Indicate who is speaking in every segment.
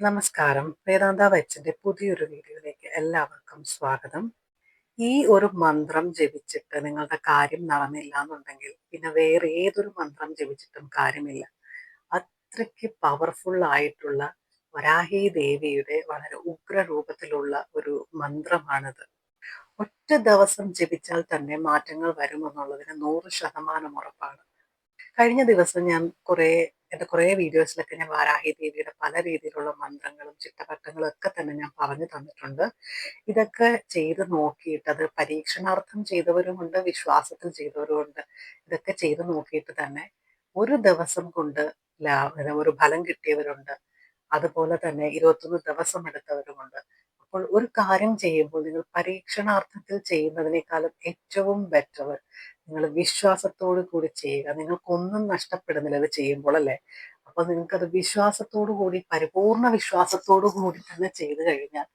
Speaker 1: നമസ്കാരം. വേദാന്ത വച്ചന്റെ പുതിയൊരു വീഡിയോയിലേക്ക് എല്ലാവർക്കും സ്വാഗതം. ഈ ഒരു മന്ത്രം ജപിച്ചിട്ട് നിങ്ങളുടെ കാര്യം നടന്നില്ല എന്നുണ്ടെങ്കിൽ പിന്നെ വേറെ ഏതൊരു മന്ത്രം ജപിച്ചിട്ടും കാര്യമില്ല. അത്രയ്ക്ക് പവർഫുൾ ആയിട്ടുള്ള വരാഹി ദേവിയുടെ വളരെ ഉഗ്ര രൂപത്തിലുള്ള ഒരു മന്ത്രമാണിത്. ഒറ്റ ദിവസം ജപിച്ചാൽ തന്നെ മാറ്റങ്ങൾ വരുമെന്നുള്ളതിന് നൂറ് ശതമാനം ഉറപ്പാണ്. കഴിഞ്ഞ ദിവസം ഞാൻ കുറേ എന്റെ കുറേ വീഡിയോസിലൊക്കെ ഞാൻ വാരാഹി ദേവിയുടെ പല രീതിയിലുള്ള മന്ത്രങ്ങളും ചിട്ടവട്ടങ്ങളും ഒക്കെ തന്നെ ഞാൻ പറഞ്ഞു തന്നിട്ടുണ്ട്. ഇതൊക്കെ ചെയ്ത് നോക്കിയിട്ട് അത് പരീക്ഷണാർത്ഥം ചെയ്തവരുമുണ്ട് വിശ്വാസത്തിൽ ചെയ്തവരുമുണ്ട് ഇതൊക്കെ ചെയ്ത് നോക്കിയിട്ട് തന്നെ ഒരു ദിവസം കൊണ്ട് ഒരു ഫലം കിട്ടിയവരുണ്ട്. അതുപോലെ തന്നെ ഇരുപത്തൊന്ന് ദിവസം എടുത്തവരുമുണ്ട്. അപ്പോൾ ഒരു കാര്യം ചെയ്യുമ്പോൾ നിങ്ങൾ പരീക്ഷണാർത്ഥത്തിൽ ചെയ്യുന്നതിനേക്കാളും ഏറ്റവും ബെറ്റർ നിങ്ങൾ വിശ്വാസത്തോടു കൂടി ചെയ്യുക. നിങ്ങൾക്കൊന്നും നഷ്ടപ്പെടുന്നില്ല അത് ചെയ്യുമ്പോൾ അല്ലേ? അപ്പൊ നിങ്ങൾക്കത് വിശ്വാസത്തോടു കൂടി പരിപൂർണ വിശ്വാസത്തോടു കൂടി തന്നെ ചെയ്തു കഴിഞ്ഞാൽ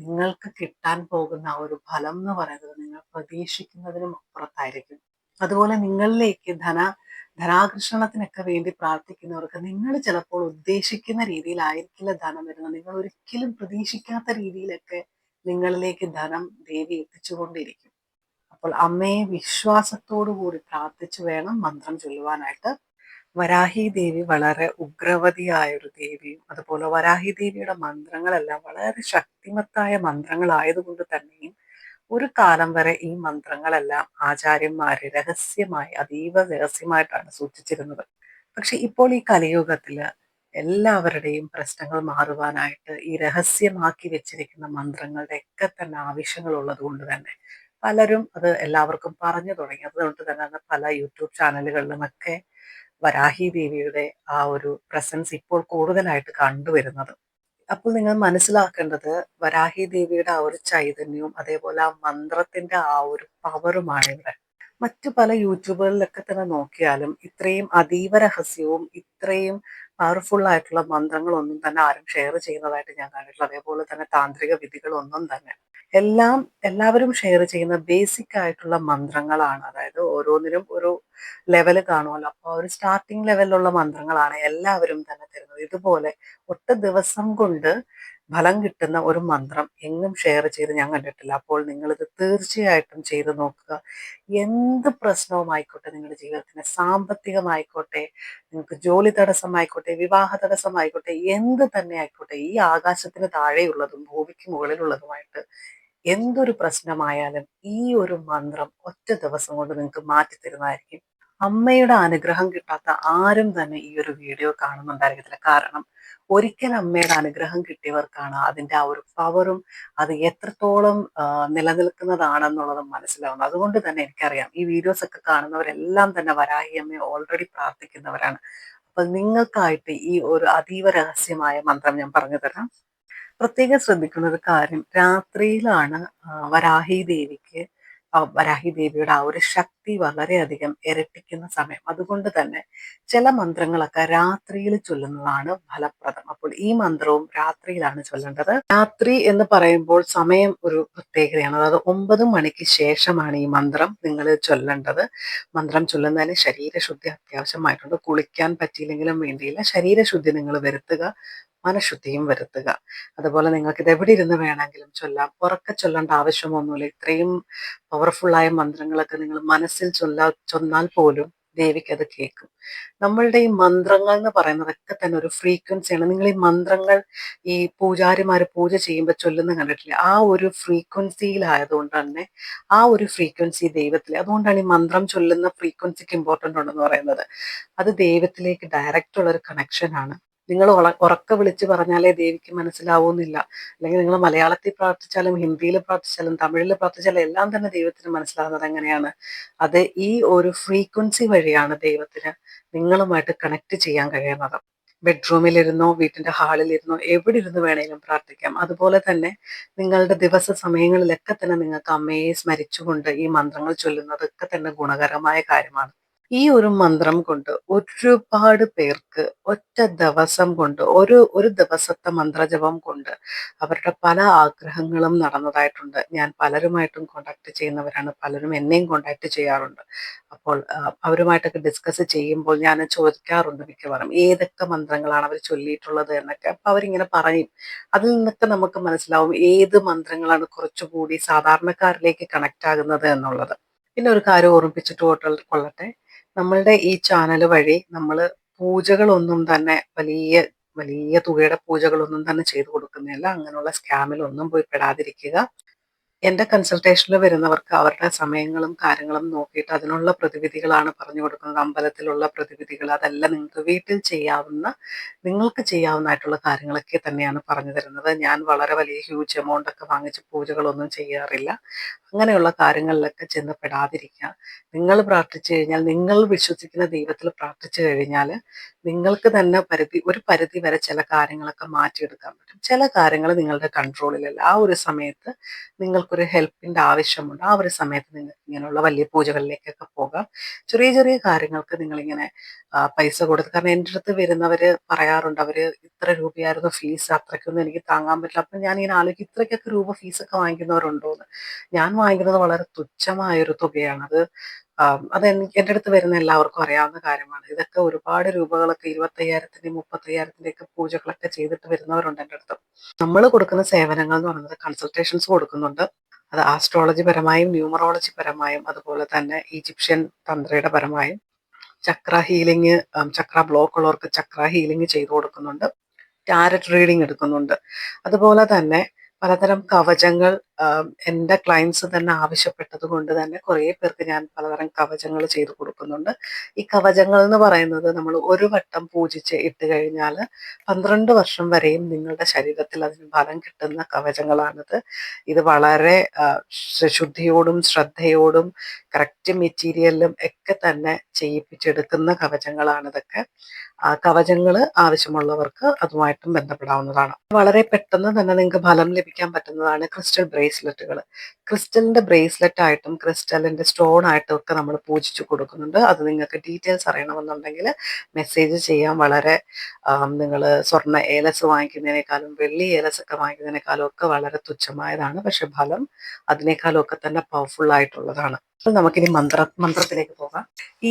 Speaker 1: നിങ്ങൾക്ക് കിട്ടാൻ പോകുന്ന ആ ഒരു ഫലം എന്ന് പറയുന്നത് നിങ്ങൾ പ്രതീക്ഷിക്കുന്നതിനും അപ്പുറത്തായിരിക്കും. അതുപോലെ നിങ്ങളിലേക്ക് ധന ധനാകർഷണത്തിനൊക്കെ വേണ്ടി പ്രാർത്ഥിക്കുന്നവർക്ക് നിങ്ങൾ ചിലപ്പോൾ ഉദ്ദേശിക്കുന്ന രീതിയിലായിരിക്കില്ല ധനം വരുന്നത്. നിങ്ങൾ ഒരിക്കലും പ്രതീക്ഷിക്കാത്ത രീതിയിലൊക്കെ നിങ്ങളിലേക്ക് ധനം ദേവി എത്തിച്ചുകൊണ്ടിരിക്കും. അപ്പോൾ അമ്മയെ വിശ്വാസത്തോടു കൂടി പ്രാർത്ഥിച്ചു വേണം മന്ത്രം ചൊല്ലുവാനായിട്ട്. വരാഹി ദേവി വളരെ ഉഗ്രവതിയായ ഒരു ദേവിയും അതുപോലെ വരാഹി ദേവിയുടെ മന്ത്രങ്ങളെല്ലാം വളരെ ശക്തിമത്തായ മന്ത്രങ്ങളായതുകൊണ്ട് തന്നെയും ഒരു കാലം വരെ ഈ മന്ത്രങ്ങളെല്ലാം ആചാര്യന്മാര് രഹസ്യമായി അതീവ രഹസ്യമായിട്ടാണ് സൂക്ഷിച്ചിരുന്നത്. പക്ഷെ ഇപ്പോൾ ഈ കലിയുഗത്തിൽ എല്ലാവരുടെയും പ്രശ്നങ്ങൾ മാറുവാനായിട്ട് ഈ രഹസ്യമാക്കി വെച്ചിരിക്കുന്ന മന്ത്രങ്ങളുടെ ഒക്കെ തന്നെ ആവശ്യങ്ങൾ ഉള്ളത് കൊണ്ട് തന്നെ പലരും അത് എല്ലാവർക്കും പറഞ്ഞു തുടങ്ങി. അതുകൊണ്ട് തന്നെ പല യൂട്യൂബ് ചാനലുകളിലുമൊക്കെ വരാഹി ദേവിയുടെ ആ ഒരു പ്രസൻസ് ഇപ്പോൾ കൂടുതലായിട്ട് കണ്ടുവരുന്നത്. അപ്പോൾ നിങ്ങൾ മനസ്സിലാക്കേണ്ടത് വരാഹി ദേവിയുടെ ആ ഒരു ചൈതന്യവും അതേപോലെ ആ മന്ത്രത്തിന്റെ ആ ഒരു പവറുമാണ് ഇവിടെ. മറ്റു പല യൂട്യൂബുകളിലൊക്കെ തന്നെ നോക്കിയാലും ഇത്രയും അതീവ രഹസ്യവും ഇത്രയും പവർഫുൾ ആയിട്ടുള്ള മന്ത്രങ്ങളൊന്നും തന്നെ ആരും ഷെയർ ചെയ്യുന്നതായിട്ട് ഞാൻ കണ്ടിട്ടില്ല. അതേപോലെ തന്നെ താന്ത്രിക വിധികളൊന്നും തന്നെ. എല്ലാം എല്ലാവരും ഷെയർ ചെയ്യുന്ന ബേസിക് ആയിട്ടുള്ള മന്ത്രങ്ങളാണ്. അതായത് ഓരോന്നിനും ഒരു ലെവൽ കാണുമല്ലോ. അപ്പോൾ ഒരു സ്റ്റാർട്ടിംഗ് ലെവലിലുള്ള മന്ത്രങ്ങളാണ് എല്ലാവരും തന്നെ തരുന്നത്. ഇതുപോലെ ഒറ്റ ദിവസം കൊണ്ട് ഫലം കിട്ടുന്ന ഒരു മന്ത്രം എങ്ങും ഷെയർ ചെയ്ത് ഞാൻ കണ്ടിട്ടില്ല. അപ്പോൾ നിങ്ങളിത് തീർച്ചയായിട്ടും ചെയ്തു നോക്കുക. എന്ത് പ്രശ്നവുമായിക്കോട്ടെ നിങ്ങളുടെ ജീവിതത്തിന്? സാമ്പത്തികമായിക്കോട്ടെ നിങ്ങൾക്ക് ജോലി തടസ്സമായിക്കോട്ടെ വിവാഹ തടസ്സമായിക്കോട്ടെ എന്ത് തന്നെ ആയിക്കോട്ടെ ഈ ആകാശത്തിന് താഴെയുള്ളതും ഭൂമിക്ക് മുകളിലുള്ളതുമായിട്ട് എന്തൊരു പ്രശ്നമായാലും ഈ ഒരു മന്ത്രം ഒറ്റ ദിവസം കൊണ്ട് നിങ്ങൾക്ക് മാറ്റി തരുന്നതായിരിക്കും അമ്മയുടെ അനുഗ്രഹം കിട്ടാത്ത ആരും തന്നെ ഈ ഒരു വീഡിയോ കാണുന്നുണ്ടായിരിക്കത്തില്ല. കാരണം ഒരിക്കൽ അമ്മയുടെ അനുഗ്രഹം കിട്ടിയവർക്കാണ് അതിന്റെ ആ ഒരു പവറും അത് എത്രത്തോളം നിലനിൽക്കുന്നതാണെന്നുള്ളതും മനസ്സിലാവുന്നത്. അതുകൊണ്ട് തന്നെ എനിക്കറിയാം ഈ വീഡിയോസ് ഒക്കെ കാണുന്നവരെല്ലാം തന്നെ വരാഹി അമ്മയെ ഓൾറെഡി പ്രാർത്ഥിക്കുന്നവരാണ്. അപ്പൊ നിങ്ങൾക്കായിട്ട് ഈ ഒരു അതീവ രഹസ്യമായ മന്ത്രം ഞാൻ പറഞ്ഞു തരാം. പ്രത്യേകം ശ്രദ്ധിക്കുന്ന ഒരു കാര്യം രാത്രിയിലാണ് വരാഹി ദേവിക്ക് വരാഹി ദേവിയുടെ ആ ഒരു ശക്തി വളരെയധികം ഇരട്ടിക്കുന്ന സമയം. അതുകൊണ്ട് തന്നെ ചില മന്ത്രങ്ങളൊക്കെ രാത്രിയിൽ ചൊല്ലുന്നതാണ് ഫലപ്രദം. അപ്പോൾ ഈ മന്ത്രവും രാത്രിയിലാണ് ചൊല്ലേണ്ടത്. രാത്രി എന്ന് പറയുമ്പോൾ സമയം ഒരു പ്രത്യേകതയാണ്. അതായത് ഒമ്പത് മണിക്ക് ശേഷമാണ് ഈ മന്ത്രം നിങ്ങൾ ചൊല്ലേണ്ടത്. മന്ത്രം ചൊല്ലുന്നതിന് ശരീരശുദ്ധി അത്യാവശ്യമായിട്ടുണ്ട്. കുളിക്കാൻ പറ്റിയില്ലെങ്കിലും വേണ്ടിയില്ല. ശരീരശുദ്ധി നിങ്ങൾ വരുത്തുക. മനഃശുദ്ധിയും വരുത്തുക. അതുപോലെ നിങ്ങൾക്ക് ഇത് എവിടെ ഇരുന്ന് വേണമെങ്കിലും ചൊല്ലാം. ഉറക്കെ ചൊല്ലേണ്ട ആവശ്യമൊന്നുമില്ല. ഇത്രയും പവർഫുള്ളായ മന്ത്രങ്ങളൊക്കെ നിങ്ങൾ മനസ്സിൽ ചൊല്ലാ ചൊന്നാൽ പോലും ദേവിക്ക് അത് കേൾക്കും. നമ്മളുടെ ഈ മന്ത്രങ്ങൾ എന്ന് പറയുന്നതൊക്കെ തന്നെ ഒരു ഫ്രീക്വൻസിയാണ് നിങ്ങൾ ഈ മന്ത്രങ്ങൾ ഈ പൂജാരിമാർ പൂജ ചെയ്യുമ്പോൾ ചൊല്ലുന്ന കണ്ടിട്ടില്ല? ആ ഒരു ഫ്രീക്വൻസിയിലായതുകൊണ്ട് തന്നെ ആ ഒരു ഫ്രീക്വൻസി ദൈവത്തിൽ അതുകൊണ്ടാണ് ഈ മന്ത്രം ചൊല്ലുന്ന ഫ്രീക്വൻസിക്ക് ഇമ്പോർട്ടന്റ് ഉണ്ടെന്ന് പറയുന്നത്. അത് ദൈവത്തിലേക്ക് ഡയറക്റ്റ് ഉള്ള ഒരു കണക്ഷനാണ് നിങ്ങൾ ഉറക്ക വിളിച്ച് പറഞ്ഞാലേ ദേവിക്ക് മനസ്സിലാവുന്നില്ല. അല്ലെങ്കിൽ നിങ്ങൾ മലയാളത്തിൽ പ്രാർത്ഥിച്ചാലും ഹിന്ദിയിൽ പ്രാർത്ഥിച്ചാലും തമിഴിൽ പ്രാർത്ഥിച്ചാലും എല്ലാം തന്നെ ദൈവത്തിന് മനസ്സിലാകുന്നത് എങ്ങനെയാണ്? അത് ഈ ഒരു ഫ്രീക്വൻസി വഴിയാണ് ദൈവത്തിന് നിങ്ങളുമായിട്ട് കണക്ട് ചെയ്യാൻ കഴിയുന്നത്. ബെഡ്റൂമിലിരുന്നോ വീട്ടിന്റെ ഹാളിലിരുന്നോ എവിടെ ഇരുന്ന് വേണേലും പ്രാർത്ഥിക്കാം. അതുപോലെ തന്നെ നിങ്ങളുടെ ദിവസ സമയങ്ങളിലൊക്കെ തന്നെ നിങ്ങൾക്ക് അമ്മയെ സ്മരിച്ചുകൊണ്ട് ഈ മന്ത്രങ്ങൾ ചൊല്ലുന്നതൊക്കെ തന്നെ ഗുണകരമായ കാര്യമാണ്. ഈ ഒരു മന്ത്രം കൊണ്ട് ഒരുപാട് പേർക്ക് ഒറ്റ ദിവസം കൊണ്ട് ഒരു ഒരു ദിവസത്തെ മന്ത്രജപം കൊണ്ട് അവരുടെ പല ആഗ്രഹങ്ങളും നടന്നതായിട്ടുണ്ട്. ഞാൻ പലരുമായിട്ടും കോണ്ടാക്ട് ചെയ്യുന്നവരാണ്. പലരും എന്നെയും കോണ്ടാക്ട് ചെയ്യാറുണ്ട്. അപ്പോൾ അവരുമായിട്ടൊക്കെ ഡിസ്കസ് ചെയ്യുമ്പോൾ ഞാൻ ചോദിക്കാറുണ്ട് മിക്കവാറും ഏതൊക്കെ മന്ത്രങ്ങളാണ് അവർ ചൊല്ലിയിട്ടുള്ളത് എന്നൊക്കെ. അപ്പൊ അവരിങ്ങനെ പറയും. അതിൽ നിന്നൊക്കെ നമുക്ക് മനസ്സിലാവും ഏത് മന്ത്രങ്ങളാണ് കുറച്ചുകൂടി സാധാരണക്കാരിലേക്ക് കണക്റ്റ് ആകുന്നത് എന്നുള്ളത്. പിന്നെ ഒരു കാര്യം ഓർമ്മിപ്പിച്ചിട്ട് കൊള്ളട്ടെ. നമ്മളുടെ ഈ ചാനൽ വഴി നമ്മൾ പൂജകളൊന്നും തന്നെ വലിയ വലിയ തുകയുടെ പൂജകളൊന്നും തന്നെ ചെയ്തു കൊടുക്കുന്നില്ല അങ്ങനെയുള്ള സ്കാമിലൊന്നും പോയി പെടാതിരിക്കുക. എന്റെ കൺസൾട്ടേഷനിൽ വരുന്നവർക്ക് അവരുടെ സമയങ്ങളും കാര്യങ്ങളും നോക്കിയിട്ട് അതിനുള്ള പ്രതിവിധികളാണ് പറഞ്ഞു കൊടുക്കുന്നത്. അമ്പലത്തിലുള്ള പ്രതിവിധികൾ അതല്ല നിങ്ങൾക്ക് വീട്ടിൽ ചെയ്യാവുന്ന നിങ്ങൾക്ക് ചെയ്യാവുന്നതായിട്ടുള്ള കാര്യങ്ങളൊക്കെ തന്നെയാണ് പറഞ്ഞു തരുന്നത്. ഞാൻ വളരെ വലിയ ഹ്യൂജ് എമൗണ്ട് ഒക്കെ വാങ്ങിച്ച് പൂജകളൊന്നും ചെയ്യാറില്ല. അങ്ങനെയുള്ള കാര്യങ്ങളിലൊക്കെ ചെന്ന് പെടാതിരിക്കുക. നിങ്ങൾ പ്രാർത്ഥിച്ചു കഴിഞ്ഞാൽ നിങ്ങൾ വിശ്വസിക്കുന്ന ദൈവത്തിൽ പ്രാർത്ഥിച്ചു കഴിഞ്ഞാൽ നിങ്ങൾക്ക് തന്നെ പരിധി ഒരു പരിധി വരെ ചില കാര്യങ്ങളൊക്കെ മാറ്റിയെടുക്കാൻ പറ്റും. ചില കാര്യങ്ങൾ നിങ്ങളുടെ കൺട്രോളിലല്ല ആ ഒരു സമയത്ത് നിങ്ങൾക്കൊരു ഹെൽപ്പിന്റെ ആവശ്യമുണ്ട് ആ ഒരു സമയത്ത് നിങ്ങൾ ഇങ്ങനെയുള്ള വലിയ പൂജകളിലേക്കൊക്കെ പോകാം. ചെറിയ ചെറിയ കാര്യങ്ങൾക്ക് നിങ്ങളിങ്ങനെ പൈസ കൊടുത്ത് കാരണം എന്റെ അടുത്ത് വരുന്നവർ പറയാറുണ്ട് അവർ ഇത്ര രൂപയായിരുന്നു ഫീസ് അത്രയ്ക്കൊന്നും എനിക്ക് താങ്ങാൻ പറ്റില്ല. അപ്പം ഞാൻ ഇങ്ങനെ ആലോചിക്കും ഇത്രയ്ക്കൊക്കെ രൂപ ഫീസൊക്കെ വാങ്ങിക്കുന്നവരുണ്ടോ എന്ന് ഞാൻ വാങ്ങിക്കുന്നത് വളരെ തുച്ഛമായൊരു തുകയാണ്. അത് അത് എൻ- എന്റെ അടുത്ത് വരുന്ന എല്ലാവർക്കും അറിയാവുന്ന കാര്യമാണ്. ഇതൊക്കെ ഒരുപാട് രൂപകളൊക്കെ ഇരുപത്തയ്യായിരത്തിന്റെ മുപ്പത്തയ്യായിരത്തിന്റെ ഒക്കെ പൂജകളൊക്കെ ചെയ്തിട്ട് വരുന്നവരുണ്ട് എന്റെ അടുത്ത്. നമ്മൾ കൊടുക്കുന്ന സേവനങ്ങൾ എന്ന് പറയുന്നത് കൺസൾട്ടേഷൻസ് കൊടുക്കുന്നുണ്ട്. അത് ആസ്ട്രോളജി പരമായും ന്യൂമറോളജി പരമായും അതുപോലെ തന്നെ ഈജിപ്ഷ്യൻ തന്ത്രയുടെ പരമായും ചക്ര ഹീലിംഗ് ചക്ര ബ്ലോക്ക് ഉള്ളവർക്ക് ചക്ര ഹീലിംഗ് ചെയ്തു കൊടുക്കുന്നുണ്ട്. ടാരറ്റ് റീഡിംഗ് എടുക്കുന്നുണ്ട്. അതുപോലെ തന്നെ പലതരം കവചങ്ങൾ എന്റെ ക്ലയൻസ് തന്നെ ആവശ്യപ്പെട്ടത് കൊണ്ട് തന്നെ കുറേ പേർക്ക് ഞാൻ പലതരം കവചങ്ങൾ ചെയ്തു കൊടുക്കുന്നുണ്ട്. ഈ കവചങ്ങൾ എന്ന് പറയുന്നത് നമ്മൾ ഒരു വട്ടം പൂജിച്ച് ഇട്ട് കഴിഞ്ഞാൽ പന്ത്രണ്ട് വർഷം വരെയും നിങ്ങളുടെ ശരീരത്തിൽ അതിന് ഫലം കിട്ടുന്ന കവചങ്ങളാണിത്. ഇത് വളരെ ശുദ്ധിയോടും ശ്രദ്ധയോടും കറക്റ്റ് മെറ്റീരിയലിലും ഒക്കെ തന്നെ ചെയ്യിപ്പിച്ചെടുക്കുന്ന കവചങ്ങളാണ് ഇതൊക്കെ. ആ കവചങ്ങൾ ആവശ്യമുള്ളവർക്ക് അതുമായിട്ടും ബന്ധപ്പെടാവുന്നതാണ്. വളരെ പെട്ടെന്ന് തന്നെ നിങ്ങൾക്ക് ഫലം ലഭിക്കാൻ പറ്റുന്നതാണ് ക്രിസ്റ്റൽ ബ്രേസ്ലെറ്റുകൾ ക്രിസ്റ്റലിന്റെ ബ്രേസ്ലെറ്റ് ആയിട്ടും ക്രിസ്റ്റലിന്റെ സ്റ്റോൺ ആയിട്ടും ഒക്കെ നമ്മൾ പൂജിച്ചു കൊടുക്കുന്നുണ്ട്. അത് നിങ്ങൾക്ക് ഡീറ്റെയിൽസ് അറിയണമെന്നുണ്ടെങ്കിൽ മെസ്സേജ് ചെയ്യാൻ വളരെ നിങ്ങൾ സ്വർണ ഏലസ് വാങ്ങിക്കുന്നതിനേക്കാളും വെള്ളി ഏലസ് ഒക്കെ വാങ്ങിക്കുന്നതിനേക്കാളും ഒക്കെ വളരെ തുച്ഛമായതാണ്. പക്ഷെ ഫലം അതിനേക്കാളും ഒക്കെ തന്നെ പവർഫുൾ ആയിട്ടുള്ളതാണ്. നമുക്കിനി മന്ത്ര മന്ത്രത്തിലേക്ക് പോകാം. ഈ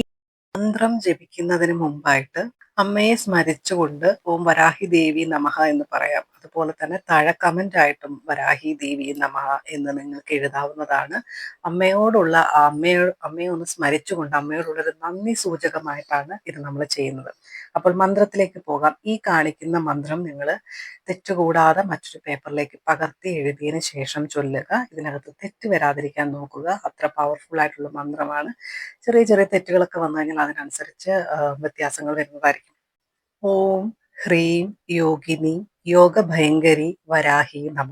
Speaker 1: മന്ത്രം ജപിക്കുന്നതിന് മുമ്പായിട്ട് അമ്മയെ സ്മരിച്ചുകൊണ്ട് ഓം വരാഹി ദേവി നമഹ എന്ന് പറയാം. അതുപോലെ തന്നെ താഴെ കമന്റ് ആയിട്ടും വരാഹി ദേവി നമ എന്ന് നിങ്ങൾക്ക് എഴുതാവുന്നതാണ്. അമ്മയോടുള്ള അമ്മയോ അമ്മയെ ഒന്ന് സ്മരിച്ചുകൊണ്ട് അമ്മയോടുള്ളൊരു നന്ദി സൂചകമായിട്ടാണ് ഇത് നമ്മൾ ചെയ്യുന്നത്. അപ്പോൾ മന്ത്രത്തിലേക്ക് പോകാം. ഈ കാണിക്കുന്ന മന്ത്രം നിങ്ങൾ തെറ്റുകൂടാതെ മറ്റൊരു പേപ്പറിലേക്ക് പകർത്തി എഴുതിയതിന് ശേഷം ചൊല്ലുക. ഇതിനകത്ത് തെറ്റ് വരാതിരിക്കാൻ നോക്കുക. അത്ര പവർഫുൾ ആയിട്ടുള്ള മന്ത്രമാണ്. ചെറിയ ചെറിയ തെറ്റുകളൊക്കെ വന്നു കഴിഞ്ഞാൽ അതിനനുസരിച്ച് വ്യത്യാസങ്ങൾ വരുന്നതായിരിക്കും. ഓം ഹ്രീം യോഗിനി യോഗഭയങ്കരി വരാഹി നമ.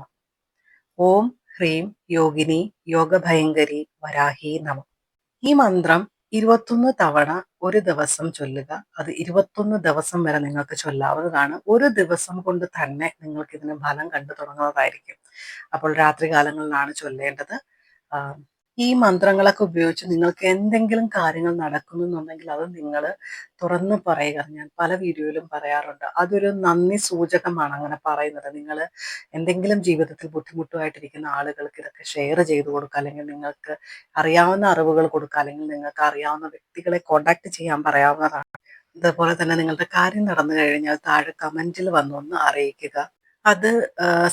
Speaker 1: ഓം ഹ്രീം യോഗിനി യോഗഭയങ്കരി വരാഹി നമ. ഈ മന്ത്രം ഇരുപത്തൊന്ന് തവണ ഒരു ദിവസം ചൊല്ലുക. അത് ഇരുപത്തൊന്ന് ദിവസം വരെ നിങ്ങൾക്ക് ചൊല്ലാവുന്നതാണ്. ഒരു ദിവസം കൊണ്ട് തന്നെ നിങ്ങൾക്ക് ഇതിന് ഫലം കണ്ടു തുടങ്ങുന്നതായിരിക്കും. അപ്പോൾ രാത്രി കാലങ്ങളിലാണ് ചൊല്ലേണ്ടത് ഈ മന്ത്രങ്ങളൊക്കെ ഉപയോഗിച്ച് നിങ്ങൾക്ക് എന്തെങ്കിലും കാര്യങ്ങൾ നടക്കുന്നുണ്ടെങ്കിൽ അത് നിങ്ങൾ തുറന്ന് പറയുക. ഞാൻ പല വീഡിയോയിലും പറയാറുണ്ട്. അതൊരു നന്ദി സൂചകമാണ് അങ്ങനെ പറയുന്നത്. നിങ്ങൾ എന്തെങ്കിലും ജീവിതത്തിൽ ബുദ്ധിമുട്ടുമായിട്ടിരിക്കുന്ന ആളുകൾക്ക് ഇതൊക്കെ ഷെയർ ചെയ്ത് കൊടുക്കുക. അല്ലെങ്കിൽ നിങ്ങൾക്ക് അറിയാവുന്ന അറിവുകൾ കൊടുക്കുക. അല്ലെങ്കിൽ നിങ്ങൾക്ക് അറിയാവുന്ന വ്യക്തികളെ കോണ്ടാക്ട് ചെയ്യാൻ പറയാവുന്നതാണ്. അതുപോലെ തന്നെ നിങ്ങളുടെ കാര്യം നടന്നു കഴിഞ്ഞാൽ താഴെ കമന്റിൽ വന്നൊന്ന് അറിയിക്കുക. അത്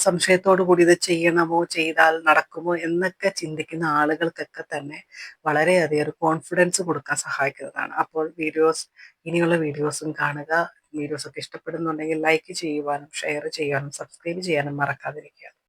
Speaker 1: സംശയത്തോടു കൂടി ഇത് ചെയ്യണമോ ചെയ്താൽ നടക്കുമോ എന്നൊക്കെ ചിന്തിക്കുന്ന ആളുകൾക്കൊക്കെ തന്നെ വളരെയധികം ഒരു കോൺഫിഡൻസ് കൊടുക്കാൻ സഹായിക്കുന്നതാണ്. അപ്പോൾ വീഡിയോസ് ഇനിയുള്ള വീഡിയോസും കാണുക. വീഡിയോസ് ഒക്കെ ഇഷ്ടപ്പെടുന്നുണ്ടെങ്കിൽ ലൈക്ക് ചെയ്യുവാനും ഷെയർ ചെയ്യാനും സബ്സ്ക്രൈബ് ചെയ്യാനും മറക്കാതിരിക്കുക.